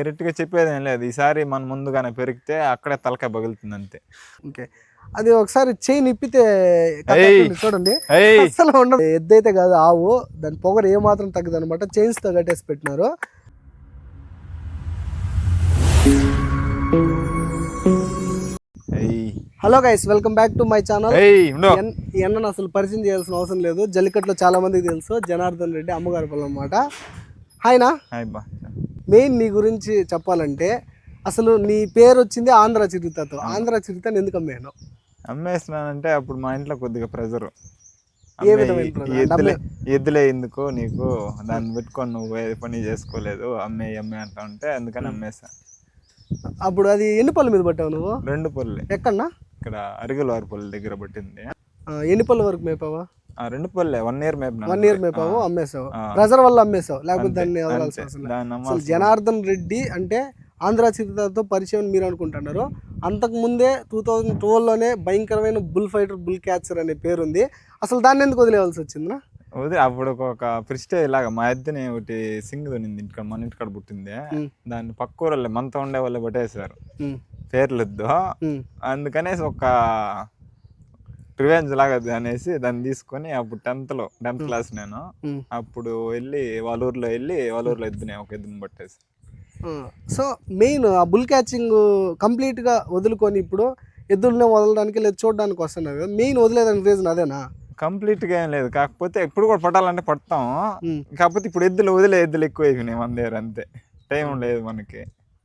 డైరెక్ట్గా చెప్పేది ఏం లేదు. ఈసారి మన ముందుగానే పెరిగితే అక్కడే తలకాయ పగులుతుంది అంతే. ఓకే. అది ఒకసారి చైన్. ఎట్లుంది చూడండి. అసలు ఉండదు. ఎద్దైతే కాదు ఆవు దాని పొగరు ఏ మాత్రం తగ్గదు అనమాట చైన్స్తో కట్టేసి పెట్టినారు. Hello guys welcome back to my channel అన్నను అసలు పరిచయం చేయాల్సిన అవసరం లేదు. జల్లికట్లో చాలా మందికి తెలుసు. జనార్దన్ రెడ్డి అమ్మగారి పొలం అనమాట హాయ్నా? హాయ్ బా. మెయిన్ నీ గురించి చెప్పాలంటే అసలు నీ పేరు వచ్చింది ఆంధ్ర చిరుతతో. ఆంధ్ర. చిరుతని ఎందుకు అమ్మాను అమ్మేస్తున్నానంటే అప్పుడు మా ఇంట్లో కొద్దిగా ప్రెజర్ ఏ విధమైన? ఎద్దులే ఎందుకు నీకు? దాన్ని పెట్టుకొని నువ్వు ఏ పని చేసుకోలేదు. అమ్మే అమ్మే అంటా ఉంటే అందుకని అమ్మేసా. అప్పుడు అది ఎన్ని పళ్ళ మీద పట్టావు నువ్వు? రెండు పళ్ళే. ఎక్కడన్నా? ఇక్కడ అరిగలవారి పల్లె దగ్గర పట్టింది. ఎన్ని పళ్ళ వరకు మేపావా? రెండు పళ్ళే వన్ ఇయర్ మేపు వన్ ఇయర్ మేపావు అమ్మేసావు. ప్రెజర్ వల్ల అమ్మేసావు లేకపోతే దాన్ని అసలు అమ్మాల్సిన జనార్దన్ రెడ్డి అంటే ఆంధ్ర చిరుతతో పరిచయం మీరు అనుకుంటున్నారు. అంతకు ముందే టూ థౌజండ్ ట్వెల్వ్లోనే భయంకరమైన బుల్ ఫైటర్ బుల్ క్యాచర్ అనే పేరు ఉంది అసలు దాన్ని ఎందుకు వదిలేవాల్సి వచ్చిందా వదిలే అప్పుడు ఒక ప్రిస్టేజ్ లాగా మా ఎద్దుని ఒకటి సింగ్ ఉంది ఇంటికాడ మన ఇంటికాడ పుట్టింది. దాన్ని పక్క ఊరల్లే మనతో ఉండే వాళ్ళే పట్టేశారు. పేర్లు అందుకనేసి ఒక రివెంజ్ లాగా అనేసి దాన్ని తీసుకొని అప్పుడు టెన్త్లో టెన్త్ క్లాస్ నేను. అప్పుడు వెళ్ళి వాళ్ళ ఊర్లో వెళ్ళి వాళ్ళ ఊర్లో ఎద్దుని ఒక ఎద్దుని పట్టేసి. సో మెయిన్ ఆ బుల్ క్యాచింగ్ కంప్లీట్గా వదులుకొని ఇప్పుడు ఎద్దులనే వదలడానికి లేదు చూడడానికి వస్తున్నారు కదా మెయిన్ వదిలేదానికి రీజన్ అదేనా? కంప్లీట్గా ఏం లేదు. కాకపోతే ఇప్పుడు కూడా పట్టాలంటే పడతాం. కాకపోతే ఇప్పుడు ఎద్దులు వదిలే ఎద్దులు ఎక్కువ అయిపోయినాయి మన దగ్గర అంతే. టైం లేదు మనకి.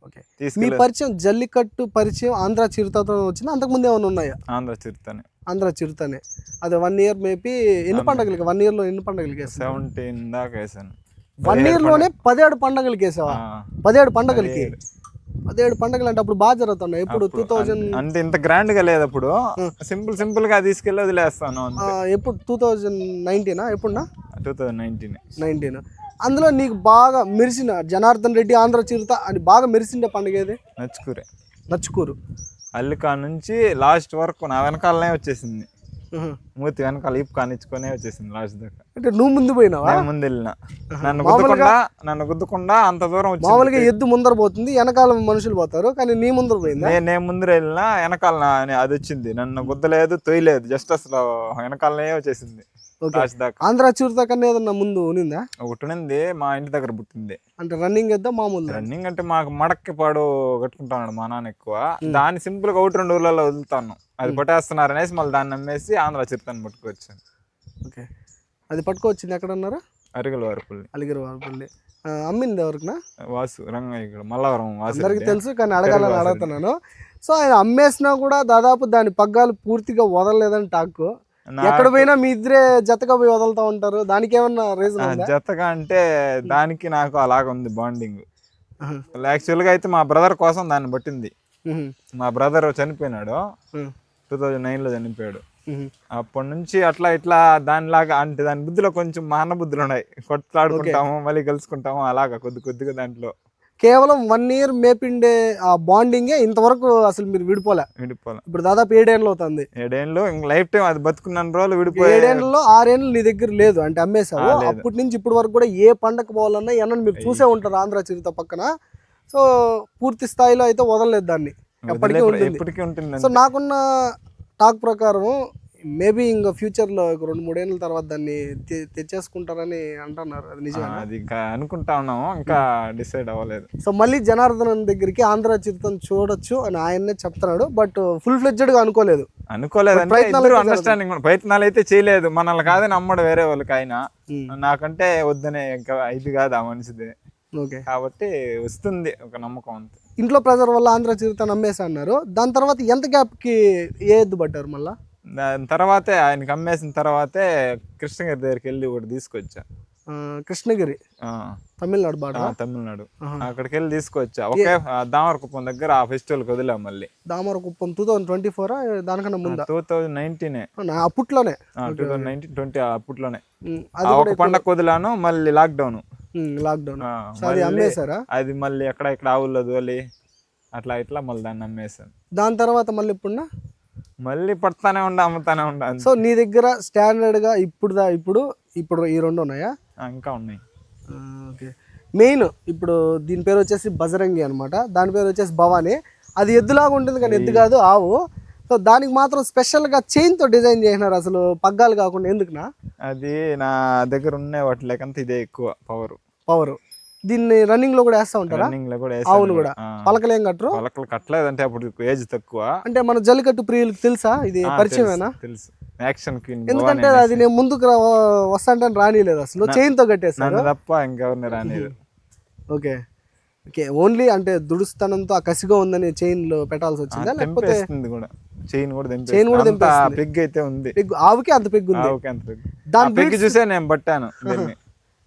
ఓకే. మీ పరిచయం జల్లికట్టు పరిచయం ఆంధ్ర చిరుతతో వచ్చింది? అంతకుముందు ఏమైనా ఉన్నాయా? ఆంధ్ర చిరుతని. ఆంధ్ర చిరుతనే. అదే వన్ ఇయర్ మేపీ ఎన్ని పండగలకి? వన్ ఇయర్లో ఎన్ని పండగలకి వేసావు? సెవెంటీన్ దాకా వేసాను. వన్ ఇయర్లోనే పదిహేడు పండగలకి వేసావా? పదిహేడు పండగలకి? పదిహేడు. పండగలు అంటే అప్పుడు బాగా జరుగుతున్నాయి. ఎప్పుడు? టూ థౌజండ్ అంటే ఇంత గ్రాండ్గా లేదు అప్పుడు. సింపుల్ సింపుల్గా తీసుకెళ్ళి వదిలేస్తాను ఎప్పుడు? టూ థౌజండ్ నైన్టీనా ఎప్పుడున్నా? టూ థౌజండ్ నైన్టీన్ నైన్టీన్ అందులో నీకు బాగా మెరిసిన జనార్దన్ రెడ్డి ఆంధ్ర చిరుత అని బాగా మెరిసిండే పండుగ ఏది? నచ్చుకూరే. నచ్చుకూరు. అల్లికా నుంచి లాస్ట్ వరకు నా వెనకాలనే వచ్చేసింది. మూతి వెనకాల ఈపు కానిచ్చుకొనే వచ్చేసింది లాస్ట్ దాకా. అంటే నువ్వు ముందు పోయినావా? నేను ముందు వెళ్ళిన. నన్ను గుద్దకుండా నన్ను గుద్దకుండా అంత దూరం వచ్చింది మామూలుగా ఎద్దు ముందర పోతుంది వెనకాల మనుషులు పోతారు కానీ నీ ముందర పోయిందా? నేను నేను ముందర వెళ్ళినా వెనకాల అది వచ్చింది. నన్ను గుద్దలేదు తొయ్యలేదు జస్ట్ అసలు వెనకాలనే వచ్చేసింది. ఆంధ్ర చిరుత కన్నా ఏదన్నా ముందు ఉనిందా ఒకటి ఉన్నింది మా ఇంటి దగ్గర పుట్టింది. అంటే రన్నింగ్ ఎద్దా మామూలు రన్నింగ్ అంటే మాకు మడక్కి పాడు కట్టుకుంటాడు మా నాన్న ఎక్కువ. దాన్ని సింపుల్గా ఒకటి రెండు ఊర్లలో వదులుతాను. అది పట్టేస్తున్నారు అనేసి మళ్ళీ దాన్ని నమ్మేసి ఆంధ్ర చిరుతని పట్టుకొచ్చాను. ఓకే. అది పట్టుకోవచ్చింది ఎక్కడ అన్నారా అరిగల వారిపల్లి. అలిగిరి వారిపల్లి. అమ్మింది ఎవరికినా? వాసు రంగయ్య ఇక్కడ మల్లవరం వాసు అందరికి తెలుసు కానీ అడగాలని అడుగుతున్నాను. సో ఆయన అమ్మేసినా కూడా దాదాపు దాని పగ్గాలు పూర్తిగా వదలలేదని టాక్. ఎక్కడ పోయినా మీ ఇద్దరే జతగా పోయి వదులుతా ఉంటారు. దానికి ఏమన్నా రీజన్ జతగా అంటే దానికి నాకు అలాగ ఉంది బాండింగ్. యాక్చువల్గా అయితే మా బ్రదర్ కోసం దాన్ని పట్టింది. మా బ్రదర్ చనిపోయినాడు. టూ థౌజండ్ నైన్లో చనిపోయాడు. అప్పటి నుంచి అట్లా ఇట్లా దానిలాగా అంటే దాని బుద్ధిలో కొంచెం మాన బుద్ధులు ఉన్నాయి. కొట్లాడుకుంటాము మళ్ళీ కలుసుకుంటాము అలాగా కొద్ది కొద్దిగా దాంట్లో. కేవలం వన్ ఇయర్ మేపిండే ఆ బాండింగే ఇంతవరకు అసలు మీరు విడిపోలే. విడిపోలే. ఇప్పుడు దాదాపు ఏడేళ్ళు అవుతుంది. ఏడేళ్ళు లైఫ్ టైం అది బతుకున్న రోజులు విడిపోయి ఏడేళ్ళలో ఆరేళ్ళు నీ దగ్గర లేదు అంటే అమ్మేశావు. అప్పటి నుంచి ఇప్పటి వరకు కూడా ఏ పండగ పోవాలన్నా ఎన్నని మీరు చూసే ఉంటారు ఆంధ్ర చిరుత పక్కన. సో పూర్తి స్థాయిలో అయితే వదలలేదు దాన్ని. ఎప్పటికీ ఉంటుంది సో నాకున్న టాక్ ప్రకారం మేబీ ఇంకా ఫ్యూచర్లో ఒక రెండు మూడేళ్ళ తర్వాత దాన్ని తెచ్చేసుకుంటారని అంటున్నారు. అది నిజమే అది ఇంకా అనుకుంటా ఉన్నాము. ఇంకా డిసైడ్ అవ్వలేదు. సో మళ్ళీ జనార్దన్ దగ్గరికి ఆంధ్ర చిరుతను చూడొచ్చు అని ఆయన్నే చెప్తున్నాడు. బట్ ఫుల్ ఫ్లెడ్జెడ్గా అనుకోలేదు. అయితే అండర్స్టాండింగ్ ప్రయత్నాలు అయితే చేయలేదు. మనల్ని కాదని నమ్మడు వేరే వాళ్ళకి ఆయన. నాకంటే వద్దనే ఇంకా ఇది కాదు ఆ మనిషిది. ఓకే. కాబట్టి వస్తుంది ఒక నమ్మకం అంతే. ఇంట్లో ప్రెజర్ వల్ల ఆంధ్ర చిరుత నమ్మేసి అన్నారు. దాని తర్వాత ఎంత గ్యాప్కి ఏ ఎద్దు పడ్డారు మళ్ళా? దాని తర్వాతే ఆయనకి అమ్మేసిన తర్వాతే కృష్ణగిరి దగ్గరికి వెళ్ళి ఒకటి తీసుకొచ్చా. కృష్ణగిరి. తమిళనాడు బాట? తమిళనాడు. అక్కడికి వెళ్ళి తీసుకొచ్చా. ఒకే ఆ దామరకుప్పం దగ్గర ఆ ఫెస్టివల్కి వదిలాం మళ్ళీ. దామరకుప్పం టూ థౌజండ్ ట్వంటీ ఫోరా దానికన్నా ముందా? టూ థౌజండ్ నైన్టీనే అప్పట్లోనే. టూ థౌజండ్ నైన్టీన్ ట్వంటీ అప్పట్లోనే. ఒక పండగ వదిలాను మళ్ళీ లాక్డౌన్ లాక్డౌన్ అది అమ్మేశారా? అది మళ్ళీ ఎక్కడ ఇక్కడ ఆవుల్లో తోలి అట్లా ఇట్లా మళ్ళీ దాన్ని అమ్మేసాను దాని తర్వాత మళ్ళీ ఇప్పుడున్నా? మళ్ళీ పడతానే ఉండ అమ్ముతానే ఉండ. సో నీ దగ్గర స్టాండర్డ్గా ఇప్పుడు దా ఇప్పుడు ఇప్పుడు ఈ రెండు ఉన్నాయా? ఇంకా ఉన్నాయి. ఓకే. మెయిన్ ఇప్పుడు దీని పేరు వచ్చేసి బజరంగి అనమాట దాని పేరు వచ్చేసి భవానీ. అది ఎద్దులాగా ఉంటుంది కానీ ఎద్దు కాదు ఆవు. సో దానికి మాత్రం స్పెషల్గా చైన్తో డిజైన్ చేసినారు అసలు పగ్గాలు కాకుండా ఎందుకునా? అది నా దగ్గర ఉన్న వాటి లేకంత ఇదే ఎక్కువ పవర్ పవర్ దీన్ని రన్నింగ్లో కూడా వేస్తా ఉంటారా? రన్నింగ్లో కూడా అవును వేసాను కూడా. ఆ. పలకలు ఏం కట్టరు? పలకలు కట్టలేదంటే అప్పుడు ఏజ్ తక్కువ. అంటే మన జల్లికట్టు ప్రియులకు తెలుసా? ఇది ఆ, పరిచయమేనా? తెలుసు, తెలుసు. యాక్షన్ క్వీన్ ఎందుకంటే అది నేను ముందుకు రా- వస్తాంటే రానిలేదు అసలు. చైన్తో కట్టేస్తారు నన్ను తప్ప ఇంకెవరిని రానిది ఓకే. ఓకే ఓన్లీ అంటే దుడుస్తనంతో ఆ కసిగా ఉందని చైన్లో పెట్టాల్సి వచ్చిందా? లేకపోతే తెంపేస్తుంది కూడా. చైన్ కూడా Chain కూడా తెంపేస్తుంది తెంపేస్తుంది. పెగ్ అయితే ఉంది. పెగ్గు ఆవుకి అంత పెగ్గు ఉంది. ఆవుకి అంత పెగ్ దాని పెగ్ చూసే నేను పట్టాను దీన్ని.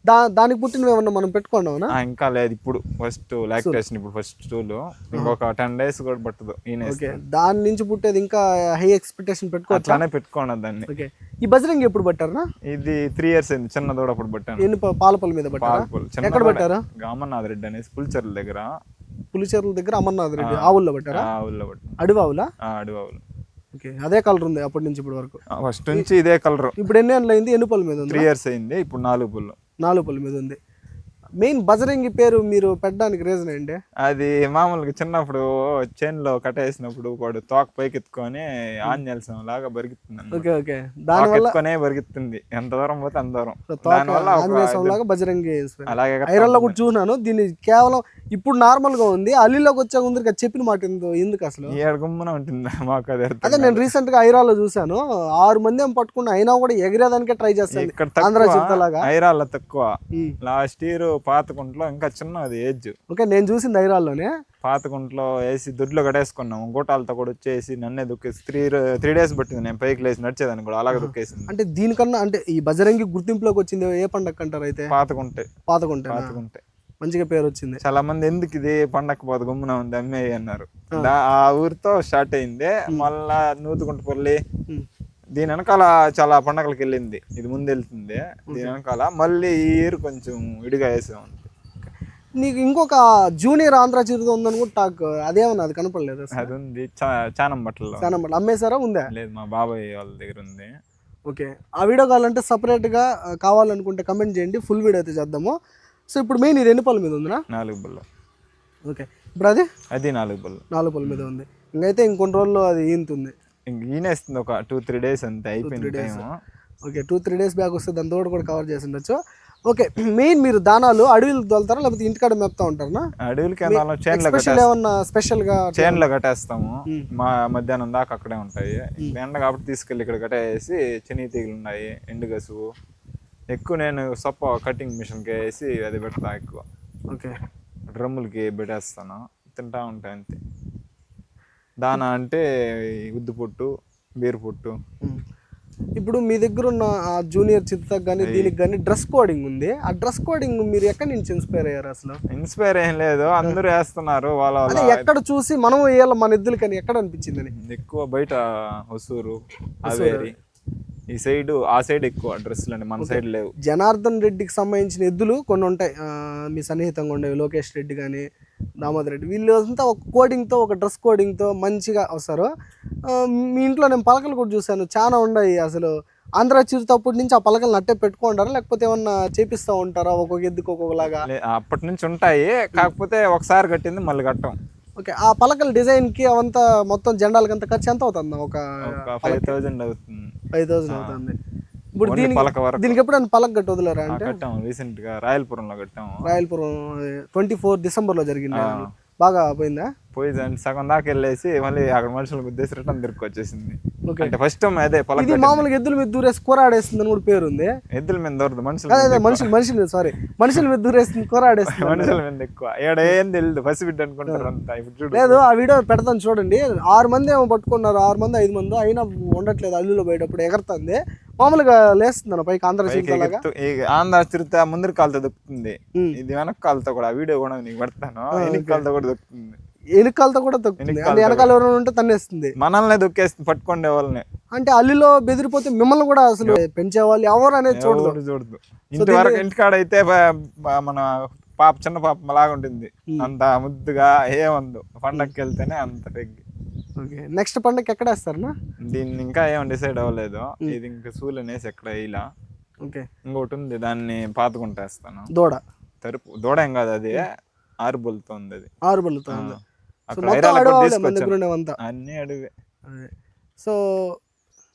దా దానికి పుట్టినవి ఏమన్నా మనం పెట్టుకున్నావునా? ఆ, ఇంకా లేదు. ఇప్పుడు ఫస్ట్ లాక్టేషన్ ఇప్పుడు ఫస్ట్ టూలు ఇంకొక టెన్ డేస్ కూడా పట్టదు. ఓకే. దాని నుంచి పుట్టేది ఇంకా హై ఎక్స్పెక్టేషన్ పెట్టుకోవచ్చా? అట్లానే పెట్టుకోండి దాన్ని. ఓకే. ఈ బజరంగి ఎప్పుడు పట్టారా ఇది త్రీ ఇయర్స్ అయింది. చిన్న దూడ అప్పుడు పట్టాను. ఎన్ని ప- పాలపల్లి మీద పట్టారా? పాలపూలు చిన్న ఎక్కడ. పట్టారు? గామన్నాథ్ రెడ్డి అనేసి పులిచెర్ల దగ్గర. పులిచెర్ల దగ్గర అమర్నాథ్ రెడ్డి. ఆవుల్లో పట్టారా? ఆ ఊళ్ళో పట్టాను. అడవి ఆవులా? ఆ అడవి ఆవులు. ఓకే. అదే కలర్ ఉంది అప్పటి నుంచి ఇప్పటి వరకు. ఫస్ట్ నుంచి ఇదే కలర్ ఇప్పుడు ఎన్ని అయింది ఎన్ని పళ్ళ మీద ఉంది? త్రీ ఇయర్స్ అయింది. ఇప్పుడు నాలుగు పుల్లు నాలుగు పళ్ళ మీద ఉంది. మెయిన్ బజరంగి పేరు మీరు పెట్టడానికి రీజన్ ఏంటి? అది మామూలుగా చిన్నప్పుడు చైన్లో కట్టేసినప్పుడు వాడు తోక పైకి ఎత్తుకొని ఆంజనేయ స్వామి లాగా బరిగిస్తుంది ఓకే ఓకే. ఎత్తుకొనే బరిగిస్తుంది ఎంత దూరం పోతే అంత దూరం. దానివల్ల ఒక ఆంజనేయ స్వామి లాగా బజరంగి. అలాగే ఐరన్లో కూడా చూసినాను. దీన్ని కేవలం ఇప్పుడు నార్మల్గా ఉంది. అల్లిలోకి వచ్చే ముందరికి అది చెప్పిన మాట ఎందుకు ఎందుకు అసలు? ఈ అడుగుమ్మన ఉంటుంది? మాకు అది అదే నేను రీసెంట్గా ఐరాలో చూసాను ఆరు మంది ఏం పట్టుకున్న అయినా కూడా ఎగిరేదానికే ట్రై చేస్తాను ఇక్కడ ఆంధ్ర తక్కువ. లాస్ట్ ఇయర్ పాతకుంట్లో ఇంకా చిన్నది ఏజ్. ఓకే నేను చూసింది ఐరాల్లోనే పాతకుంట్లో వేసి దొడ్లో కట్టేసుకున్నాం గోటాలతో కూడా వచ్చేసి నన్నే దుక్కేసి త్రీ త్రీ డేస్ పట్టింది నేను పైకి లేచి నడిచేదాన్ని కూడా అలాగే దుక్కేసింది. అంటే దీనికన్నా అంటే ఈ బజరంగి గుర్తింపులోకి వచ్చింది ఏ పండగ అంటారు అయితే? పాతకుంటే. పాతకుంటే పాతకుంటే. మంచిగా పేరు వచ్చింది. చాలా మంది ఎందుకు ఇది పండగ పోదు గమ్మున ఉంది అమ్మేయి అన్నారు. ఆ. ఊరితో స్టార్ట్ అయింది మళ్ళా నూతుకుంటపల్లి ఉమ్. దీని వెనకాల చాలా పండగలకు వెళ్ళింది. ఇది ముందు వెళ్తుంది. దీని వెనకాల మళ్ళీ ఈ ఇయర్ కొంచెం విడిగా వేసాం నీకు ఇంకొక జూనియర్ ఆంధ్ర చిరుత ఉందని కూడా టాక్ అదేమన్నా అది కనపడలేదు. అది ఉంది. చానం బట్టల్లో. చాలా మంది అమ్మేశారా? ఉందా? లేదు మా బాబాయ్ వాళ్ళ దగ్గర ఉంది. ఓకే. ఆ వీడియో కావాలంటే సపరేట్గా కావాలనుకుంటే కమెంట్ చేయండి. ఫుల్ వీడియో అయితే చేద్దాము. సో ఇప్పుడు మెయిన్ ఇది ఎన్ని పళ్ళ మీద ఉందినా? నాలుగు బళ్ళు ఓకే. ఇప్పుడు అది? అది నాలుగు బళ్ళు నాలుగు పళ్ళ మీద ఉంది. ఇంకైతే ఇంకొన్ని రోజుల్లో అది ఈనుతుంది ఇంక ఈనేస్తుంది ఒక టూ త్రీ డేస్ అంతే అయిపోయింది okay two three days back వస్తే దాని తోడు కూడా కవర్ చేసి ఉండొచ్చు ఓకే మెయిన్ మీరు దానాలు అడవిలు తోలుతారా లేకపోతే ఇంటికాడ మేపుతా ఉంటారా? అడవులకి చైన్లో స్పెషల్ ఏమన్నా స్పెషల్గా చైన్లో కట్టేస్తాము. మ్మ్. మా మధ్యాహ్నం దాకా అక్కడే ఉంటాయి. ఇక్కడ ఎండ కాబట్టి తీసుకెళ్ళి ఇక్కడ కట్టేసి చెని తీగలు ఉన్నాయి ఎండుగసువు ఎక్కువ నేను సొప్ప కటింగ్ మిషన్కి వేసి అది పెడతా ఎక్కువ. ఓకే డ్రమ్ములకి పెట్టేస్తాను. తింటా ఉంటాయి అంతే. దానా అంటే ఉద్దు పొట్టు బీరు పొట్టు. ఇప్పుడు మీ దగ్గర ఉన్న ఆ జూనియర్ చిత్తకు కానీ దీనికి కానీ డ్రెస్ కోడింగ్ ఉంది? ఆ డ్రెస్ కోడింగ్ మీరు ఎక్కడి నుంచి ఇన్స్పైర్ అయ్యారు అసలు? ఇన్స్పైర్ ఏం లేదు. అందరూ వేస్తున్నారు వాళ్ళ ఎక్కడ చూసి మనం వేయాలి మన ఎద్దులు కానీ ఎక్కడ అనిపించిందని? ఎక్కువ బయట హొసూరు అవేరి. ఈ సైడ్ ఆ సైడ్ ఎక్కువ డ్రెస్సులు అండి మన సైడ్ లేవు. జనార్దన్ రెడ్డికి సంబంధించిన ఎద్దులు కొన్ని ఉంటాయి. మీ సన్నిహితంగా ఉండేవి లోకేష్ రెడ్డి కానీ దామోదర్ రెడ్డి. వీళ్ళు అంతా ఒక కోడింగ్తో ఒక డ్రెస్ కోడింగ్తో మంచిగా వస్తారు. మీ ఇంట్లో నేను పలకలు కూడా చూశాను. చాలా ఉన్నాయి అసలు. ఆంధ్ర చిరుతప్పటి నుంచి ఆ పలకలు నట్టే పెట్టుకుంటారా? లేకపోతే ఏమన్నా చేపిస్తూ ఉంటారా? ఒక్కొక్క ఎద్దుకు ఒక్కొక్కలాగా? అప్పటి నుంచి ఉంటాయి. కాకపోతే ఒకసారి కట్టింది మళ్ళీ కట్టం. ఓకే ఆ పలకల డిజైన్కి అవంతా మొత్తం జెండాలకి అంత ఖర్చు ఎంత అవుతుంది? ఒక ఫైవ్ థౌజండ్ అవుతుంది. ఫైవ్ థౌసండ్ అవుతుంది. ఇప్పుడు దీనికి దీనికి ఎప్పుడైనా పలక కట్టి వదిలేరా అంటే? కట్టాము రీసెంట్గా రాయలపురంలో కట్టాము. రాయలపురం ట్వంటీ ఫోర్ డిసెంబర్లో జరిగింది బాగా పోయిందా? పోయి దాన్ని సగం దాకా వెళ్ళేసి మళ్ళీ అక్కడ మనుషులు గుద్దేసి రిటర్న్ వచ్చేసింది. అంటే ఫస్ట్ అదే పొలం ఇది మామూలుగా ఎద్దుల మీద దూరేసి కూర ఆడేస్తుంది అని కూడా పేరు ఉంది ఎద్దుల మీద దొరదు మనుషులు మనుషులు మనుషులు సారీ మనుషుల మీద దూరేస్తుంది కూర ఆడేస్తుంది మనుషుల మీద ఎక్కువ. ఇక్కడ ఏం తెలియదు పసి బిడ్డ అనుకుంటారు అంతా. ఇప్పుడు చూడు. లేదు ఆ వీడియో పెడతాను చూడండి. ఆరు మంది ఏమో పట్టుకున్నారు ఆరు మంది ఐదు మంది అయినా ఉండట్లేదు అల్లులో పోయేటప్పుడు ఎగరుతుంది. మామూలుగా లేస్తుంది పైకి ఆంధ్ర ఆంధ్ర చిరుత ముందర కాలుతో దొక్కుతుంది. ఇది వెనక కాలుతో కూడా ఆ వీడియో కూడా నీకు పెడతాను. వెనక కాలుతో కూడా దొక్కుతుంది. ఎనుకాలతో కూడా తొక్కుతుంది అంటే వెనకాల ఎవరైనా ఉంటే తన్నేస్తుంది. మనల్ని దొక్కేస్తుంది పట్టుకునే వాళ్ళని. అంటే అల్లిలో బెదిరిపోతే మిమ్మల్ని కూడా అసలు పెంచేవాళ్ళు ఎవరు అనేది చూడదు. చూడదు. ఇంటి వరకు ఇంటికాడ అయితే మన పాప చిన్న పాప లాగా ఉంటుంది. అంత ముద్దుగా ఏముందు పండక్కి వెళ్తేనే అంత పెగ్గి. ఓకే. నెక్స్ట్ పండగకి ఎక్కడ వేస్తారనా దీన్ని ఇంకా ఏం డిసైడ్ అవ్వలేదు. ఇది ఇంకా సూలు అనేసి ఎక్కడ ఇలా ఓకే. ఇంకోటి ఉంది దాన్ని పాతుకుంటేస్తాను దూడ. తరుపు దూడ ఏం కాదు అది. ఆరు ఉంది అది. ఆరు బళ్ళతో అన్ని అడివే. సో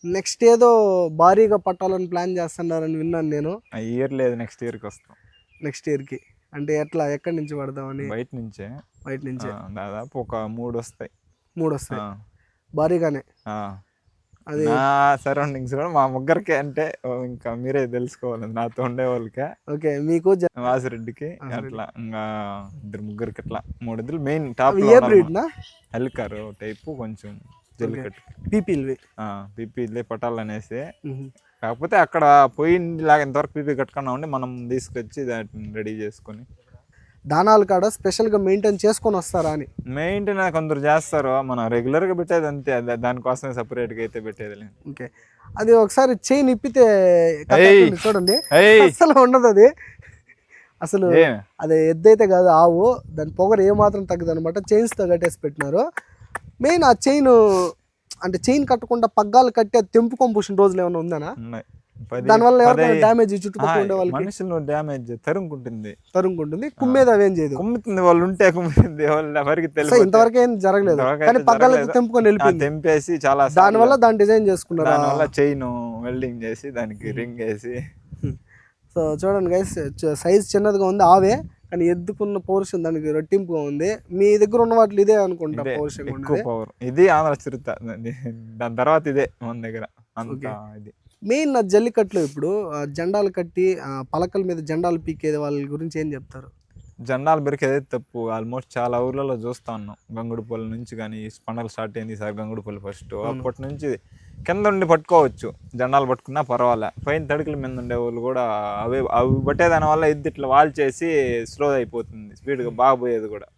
నెక్స్ట్ ఏదో భారీగా పట్టాలని ప్లాన్ చేస్తున్నారని విన్నాను నేను. ఇయర్ లేదు నెక్స్ట్ ఇయర్కి వస్తాం. నెక్స్ట్ ఇయర్కి. అంటే ఎట్లా ఎక్కడి నుంచి పడదామని? బయట నుంచే. బయట నుంచి. దాదాపు ఒక మూడు వస్తాయి. మూడు వస్తాయి. భారీగానే. అది నా సరౌండింగ్స్ కూడా మా ముగ్గురికి అంటే ఇంకా మీరే తెలుసుకోవాలి. నాతో ఉండే వాళ్ళకే. ఓకే మీకు వాసిరెడ్డికి అట్లా ఇంకా ఇద్దరు ముగ్గురికి అట్లా. మూడు ఇద్దరు మెయిన్ టాప్ హెల్కారు టైపు కొంచెం జల్లికట్టు. పీపీల్వి. పీపీలే పట్టాలనేసి కాకపోతే అక్కడ పోయింది లాగా ఎంతవరకు పీపీ కట్టుకున్నా ఉండి మనం తీసుకొచ్చి దాటిని రెడీ చేసుకొని దానాలు కాడ స్పెషల్గా మెయింటైన్ చేసుకొని వస్తారా అని. మెయింటైన్ కొందరు చేస్తారు. మనం రెగ్యులర్గా పెట్టేది అంతే. దానికోసమే సపరేట్గా అయితే పెట్టేది ఓకే. అది ఒకసారి చైన్. అవుతుంది చూడండి. అసలు ఉండదు అది. అసలు అది ఎద్దైతే కాదు ఆవు దాని పొగరు ఏమాత్రం తగ్గదు అనమాట చైన్స్తో కట్టేసి పెట్టినారు. మెయిన్ ఆ చైన్ అంటే చైన్ కట్టకుండా పగ్గాలు కట్టి అది తెంపుకొని పూసిన రోజులు ఏమైనా ఉందనా? ఉన్నాయి. దానివల్ల డ్యామేజ్ చుట్టుపక్కల మనుషులు డ్యామేజ్ తరుముకుంటుంది తరుముకుంటుంది కుమ్మేది అవేం చేయదు. కుమ్ముతుంది వాళ్ళు ఉంటే కుమ్ముతుంది వాళ్ళు ఎవరికి సో తెలియదు. ఇంతవరకు ఏం జరగలేదు. కానీ జరగలేదు. తెంపుకొని వెళ్ళిపోయింది. తెంపేసి చాలా దానివల్ల దాని డిజైన్ చేసుకున్నారు? దానివల్ల చైన్ వెల్డింగ్ చేసి దానికి రింగ్ వేసి. సో చూడండి గైస్ సైజ్ చిన్నదిగా ఉంది ఆవే. కానీ ఎద్దుకున్న పౌరుషం దానికి రెట్టింపుగా ఉంది. మీ దగ్గర ఉన్న వాటిలో ఇదే అనుకుంటా ఇదే పౌరుషం ఎక్కువ పవర్ ఇది ఆంధ్ర చిరుత. దాని తర్వాత ఇదే మన దగ్గర. అంత ఇది. మెయిన్ నా జల్లికట్లో ఇప్పుడు జెండాలు కట్టి పలకల మీద జెండాలు పీకేది వాళ్ళ గురించి ఏం చెప్తారు? జెండాలు బెరికేదే తప్పు. ఆల్మోస్ట్ చాలా ఊర్లలో చూస్తా ఉన్నాం. గంగుడుపల్లి నుంచి కానీ పండగలు స్టార్ట్ అయింది సార్ గంగుడుపల్లి ఫస్ట్ అప్పటి నుంచి కింద ఉండి పట్టుకోవచ్చు. జెండాలు పట్టుకున్నా పర్వాలే. పైన తడుకుల మీద ఉండే వాళ్ళు కూడా అవి అవి పట్టే దాని వల్ల ఇది ఇట్లా వాల్ చేసి స్లో అయిపోతుంది. స్పీడ్గా బాగా పోయేది కూడా.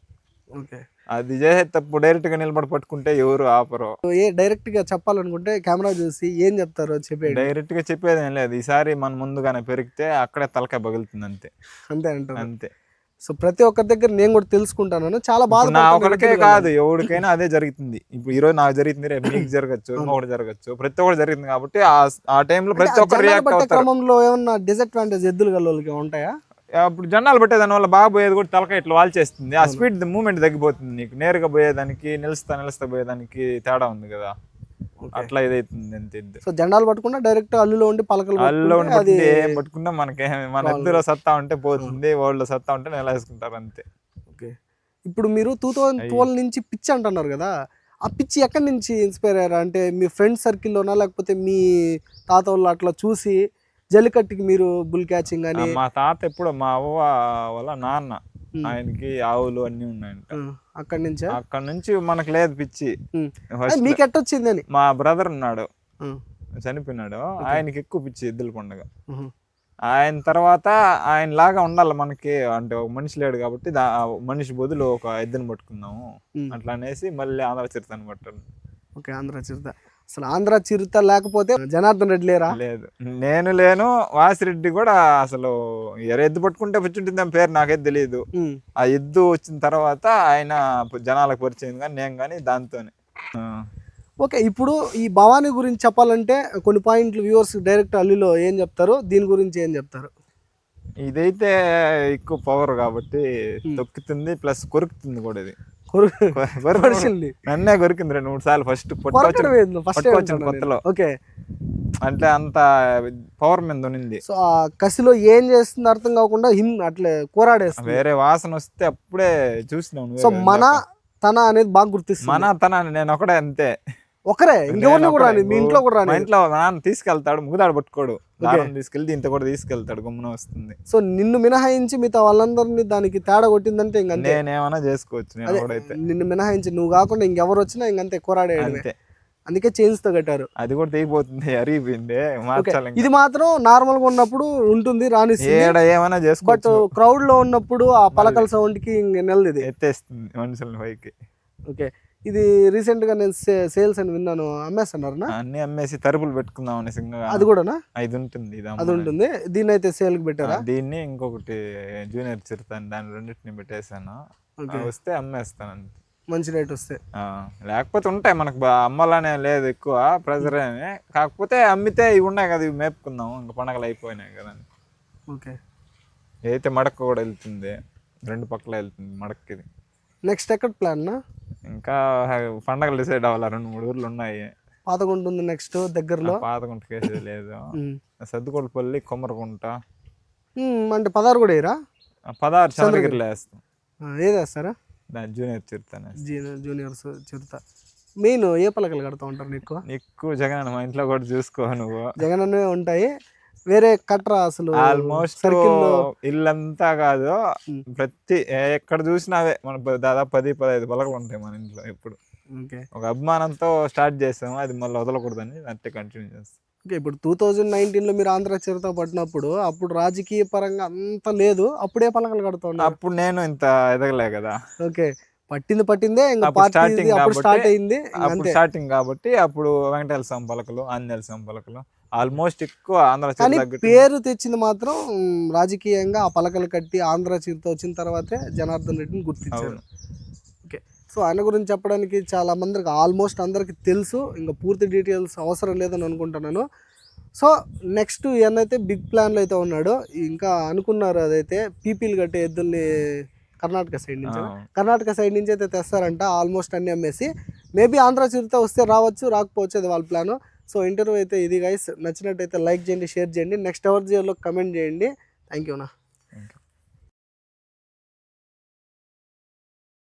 ఓకే. అది చేసే తప్పు డైరెక్ట్గా నిలబడి పట్టుకుంటే ఎవరు ఆపరు. ఏ డైరెక్ట్గా చెప్పాలనుకుంటే కెమెరా చూసి ఏం చెప్తారో చెప్పేయండి. డైరెక్ట్గా చెప్పేది ఏం లేదు. ఈసారి మన ముందుగానే పెరిగితే అక్కడే తలకాయ పగులుతుంది అంతే. అంతే అంటారు. అంతే. సో ప్రతి ఒక్కరి దగ్గర నేను కూడా తెలుసుకుంటాను చాలా బాధ నా ఒకరికే కాదు ఎవరికైనా అదే జరుగుతుంది. ఇప్పుడు ఈ రోజు నాకు జరుగుతుంది రేపు మీకు జరగచ్చు ఇంకొకటి జరగచ్చు ప్రతి ఒక్కటి జరుగుతుంది కాబట్టి ఆ- టైంలో ప్రతి ఒక్కరు రియాక్ట్ క్రమంలో ఏమన్నా డిసడ్వాంటేజ్ ఎద్దులు గల్లోళ్ళకి ఉంటాయా? అప్పుడు జెండాలు పెట్టే దాని వల్ల బాగా పోయేది కూడా తలకాయ ఇట్లా వాల్ చేస్తుంది ఆ స్పీడ్ మూమెంట్ తగ్గిపోతుంది నీకు. నేరుగా పోయేదానికి నిలుస్తా నిలుస్తా పోయేదానికి తేడా ఉంది కదా. అట్లా ఇదైతుంది అంతే. సో జెండాలు పట్టుకుంటే డైరెక్ట్ అల్లులో ఉండి పలకలు అల్లు పట్టుకుంటే అది ఉండి ఏం పట్టుకున్నా మనకి మన ఇద్దరు సత్తా ఉంటే పోతుంది వాళ్ళు సత్తా ఉంటే నిలేసుకుంటారు అంతే. ఓకే. ఇప్పుడు మీరు టూ థౌజండ్ ట్వెల్వ్ నుంచి పిచ్చి అంటున్నారు కదా. ఆ పిచ్చి ఎక్కడి నుంచి ఇన్స్పైర్ అయ్యారా? అంటే మీ ఫ్రెండ్ సర్కిల్లోనా లేకపోతే మీ తాత వాళ్ళు అట్లా చూసి జల్లికట్టుకి మీరు బుల్ క్యాచింగ్ అని? మా తాత ఎప్పుడు మా అవ్వ వాళ్ళ నాన్న ఆయనకి ఆవులు అన్ని ఉన్నాయంట. అక్కడి నుంచే? అక్కడ నుంచి మనకు లేదు పిచ్చి. మీకు ఎట్టొచ్చింది అని మా బ్రదర్ ఉన్నాడు. చనిపోయినాడు. ఆయనకి ఎక్కువ పిచ్చి ఎద్దుల పండుగ. ఆయన తర్వాత ఆయన లాగా ఉండాలి మనకి. అంటే ఒక మనిషి లేడు కాబట్టి మనిషి బదులు ఒక ఎద్దుని పట్టుకుందాము. అట్లా అనేసి మళ్ళీ ఆంధ్ర చరిత్రని పట్టాను ఓకే ఆంధ్ర చిరుత. అసలు ఆంధ్ర చిరుత లేకపోతే జనార్దన్ రెడ్డి లేరా? లేదు. నేను లేను వాసిరెడ్డి కూడా అసలు ఎర ఎద్దు పట్టుకుంటే పుచ్చుంటుంది అని పేరు నాకైతే తెలియదు. ఆ ఎద్దు వచ్చిన తర్వాత ఆయన జనాలకు పరిచయం కానీ నేను కానీ దాంతోనే. ఓకే ఇప్పుడు ఈ భవానీ గురించి చెప్పాలంటే కొన్ని పాయింట్లు వ్యూవర్స్ డైరెక్ట్ అల్లిలో ఏం చెప్తారు? దీని గురించి ఏం చెప్తారు? ఇదైతే ఎక్కువ పవర్ కాబట్టి తొక్కుతుంది ప్లస్ కొరుకుతుంది కూడా ఇది. నన్నే కొరికింది రెండు మూడు సార్లు. ఫస్ట్ కొత్తలో. ఓకే. అంటే అంత పవర్ మీద ఉన్నింది. సో ఆ కసిలో ఏం చేస్తుందో అర్థం కాకుండా హిమ్ అట్లే కూరాడేస్తుంది. వేరే వాసన వస్తే అప్పుడే చూసినావు సో మన. తన అనేది బాగా గుర్తిస్తుంది. మన తన నేను ఒకడే అంతే. ఒకరే ఇంకెవరిని కూడా రాని మీ ఇంట్లో కూడా రాని ఇంట్లో నాన్న తీసుకెళ్తాడు ముగుదాడు పట్టుకోడు. దారం తీసుకెళ్తే ఇంత కూడా తీసుకెళ్తాడు గుమ్మన వస్తుంది. సో నిన్ను మినహాయించి మిగతా వాళ్ళందరినీ దానికి తేడా కొట్టిందంటే ఇంకంతే నేనేమన్నా చేసుకోవచ్చు నిన్ను మినహాయించి నువ్వు కాకుండా ఇంకెవరు వచ్చినా ఇంకంతే కూరాడేయడమే. అంతే. అందుకే చైన్స్తో కట్టారు. అది కూడా తెగిపోతుంది అరిగిపోయింది మార్చాలి ఇంకా. ఇది మాత్రం నార్మల్గా ఉన్నప్పుడు ఉంటుంది ఏడ ఏమైనా బట్ చేసుకోవచ్చు క్రౌడ్లో ఉన్నప్పుడు ఆ పలకల సౌండ్కి ఇంక నెలది ఎత్తేస్తుంది మనుషుల పైకి. ఓకే. ఇది రీసెంట్గా నేను సేల్స్ అని విన్నాను అమ్మేస్తున్నారనా? అన్ని అమ్మేసి తరుపులు పెట్టుకుందాం అని సింగగా అది కూడానా? ఇది ఉంటుంది అది. ఉంటుంది. దీన్ని అయితే సేల్కి పెట్టారా దీన్ని ఇంకొకటి జూనియర్ చిరుతాను దాని రెండింటిని పెట్టేశాను. ఆ, వస్తే అమ్మేస్తాను అంతే. మంచి రేట్ వస్తే. లేకపోతే ఉంటాయి మనకు బా- అమ్మాలనే లేదు ఎక్కువ ప్రెజర్ అని. కాకపోతే అమ్మితే ఇవి ఉన్నాయి కదా ఇవి మేపుకుందాం ఇంకా పండగలు అయిపోయినాయి కదా. ఓకే. ఏదైతే మడక కూడా వెళ్తుంది రెండు పక్కల వెళ్తుంది మడక్కి ఇది నెక్స్ట్ ఎక్కడ ప్లాన్ ఇంకా పండగలు డిసైడ్ అవ్వాలి? రెండు మూడు ఊర్లు ఉన్నాయి. పాతగుంట ఉంది నెక్స్ట్ దగ్గరలో. పాతకుంట కేసు లేదు. సర్దుకోటపల్లి కొమ్మరకుంట ఉమ్, అంటే పదహారు కూడా వేయరా? పదహారు చంద్రగిరిలో వేస్తాం. ఏది వేస్తారా? జూనియర్ చిరుతానే జూనియర్ జూనియర్స్ చిరుత మెయిన్ ఏ పలకలు కడతా ఉంటారు నీకు? ఎక్కువ జగన్ మా ఇంట్లో కూడా చూసుకో నువ్వు. జగన్ ఉంటాయి. వేరే కట్రా అసలు ఆల్మోస్ట్ ఇల్లంతా కాదు. ప్రతి ఎక్కడ చూసినా అవే. మన దాదాపు పది పదహైదు పలకలు ఉంటాయి మన ఇంట్లో ఎప్పుడు. ఒక అభిమానంతో స్టార్ట్ చేసాము అది మళ్ళీ వదలకూడదని అట్టే కంటిన్యూ చేస్తాం. ఓకే ఇప్పుడు టూ థౌజండ్ నైన్టీన్లో మీరు ఆంధ్ర చిరుత పట్టినప్పుడు అప్పుడు రాజకీయ పరంగా అంత లేదు. అప్పుడే పలకలు కడుతూ ఉన్నారు. అప్పుడు నేను ఇంత ఎదగలే కదా. ఓకే పట్టింది పట్టిందే ఇంకా కాబట్టి స్టార్ట్ అయింది స్టార్టింగ్ కాబట్టి అప్పుడు వెంకటేశ్వర స్వామి పలకలు ఆంజనేయ స్వామి పలకలు ఆల్మోస్ట్ ఎక్కువ ఆంధ్ర కానీ పేరు తెచ్చింది మాత్రం రాజకీయంగా ఆ పలకలు కట్టి ఆంధ్ర చిరుత వచ్చిన తర్వాతే జనార్దన్ రెడ్డిని గుర్తించారు. ఓకే. సో ఆయన గురించి చెప్పడానికి చాలా మందికి ఆల్మోస్ట్ అందరికి తెలుసు. ఇంకా పూర్తి డీటెయిల్స్ అవసరం లేదని అనుకుంటున్నాను. సో నెక్స్ట్ ఈయనైతే బిగ్ ప్లాన్లో అయితే ఉన్నాడు. ఇంకా అనుకున్నారు అదైతే పీపీలు కట్టే ఎద్దుల్ని కర్ణాటక సైడ్ నుంచి. కర్ణాటక సైడ్ నుంచి అయితే తెస్తారంట ఆల్మోస్ట్ అన్ని అమ్మేసి. మేబీ ఆంధ్ర చిరుత వస్తే రావచ్చు రాకపోవచ్చు అది వాళ్ళ ప్లాను. సో ఇంటర్వ్యూ అయితే ఇది గైస్ నచ్చినట్టయితే లైక్ చేయండి షేర్ చేయండి. నెక్స్ట్ అవర్ జియర్లో కమెంట్ చేయండి. థ్యాంక్ యూనా